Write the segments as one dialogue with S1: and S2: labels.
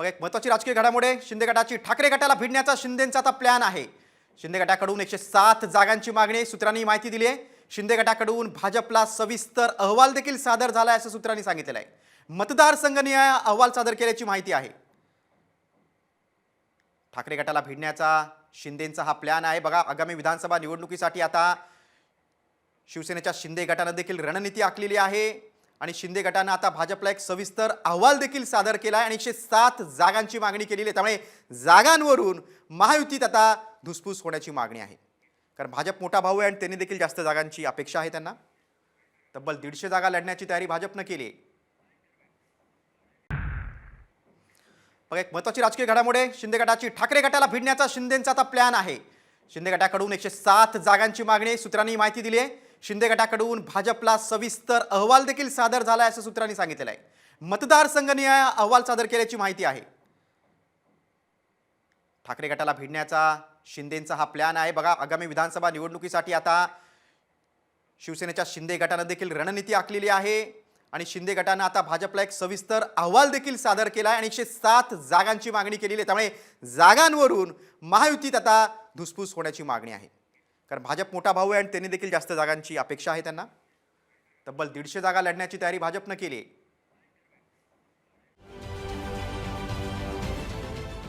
S1: मग एक महत्त्वाची राजकीय घडामोडे शिंदे गटाची ठाकरे गटाला भिडण्याचा शिंदेंचा आता प्लॅन आहे. शिंदे गटाकडून एकशे सात जागांची मागणी सूत्रांनी माहिती दिली आहे. शिंदे गटाकडून भाजपला सविस्तर अहवाल देखील सादर झाला आहे असं सूत्रांनी सांगितलेलं आहे. मतदारसंघनिहाय अहवाल सादर केल्याची माहिती आहे. ठाकरे गटाला भिडण्याचा शिंदेंचा हा प्लॅन आहे. बघा आगामी विधानसभा निवडणुकीसाठी आता शिवसेनेच्या शिंदे गटानं देखील रणनीती आखलेली आहे. आणि शिंदे गटानं आता भाजपला एक सविस्तर अहवाल देखील सादर केला आहे आणि एकशे सात जागांची मागणी केलेली आहे. त्यामुळे जागांवरून महायुतीत आता धुसफूस होण्याची मागणी आहे. कारण भाजप मोठा भाऊ आहे आणि त्यांनी देखील जास्त जागांची अपेक्षा आहे त्यांना. तब्बल दीडशे जागा लढण्याची तयारी भाजपनं केली मग एक महत्वाची राजकीय घडामोड शिंदे गटाची ठाकरे गटाला भिडण्याचा शिंदेचा आता प्लॅन आहे. शिंदे गटाकडून एकशे सात जागांची मागणी सूत्रांनी माहिती दिली आहे. शिंदे गटाकडून भाजपला सविस्तर अहवाल देखील सादर झाला आहे असं सूत्रांनी सांगितलेलं आहे. मतदारसंघनिहाय अहवाल सादर केल्याची माहिती आहे. ठाकरे गटाला भिडण्याचा शिंदेचा हा प्लॅन आहे. बघा आगामी विधानसभा निवडणुकीसाठी आता शिवसेनेच्या शिंदे गटानं देखील रणनीती आखलेली आहे आणि शिंदे गटानं आता भाजपला एक सविस्तर अहवाल देखील सादर केला आहे आणि एकशे सात जागांची मागणी केलेली आहे. त्यामुळे जागांवरून महायुतीत आता धुसफूस होण्याची मागणी आहे. कारण भाजप मोठा भाऊ आहे आणि त्यांनी देखील जास्त जागांची अपेक्षा आहे त्यांना. तब्बल दीडशे जागा लढण्याची तयारी भाजपनं केली आहे.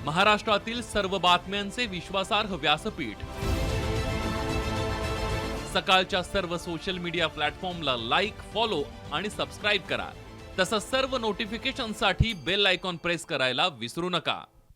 S2: महाराष्ट्रातील सर्व बातम्यांचे विश्वासार्ह व्यासपीठ. सकाळच्या सर्व सोशल मीडिया प्लॅटफॉर्मला लाईक फॉलो आणि सबस्क्राईब करा. तसंच सर्व नोटिफिकेशनसाठी बेल आयकॉन प्रेस करायला विसरू नका.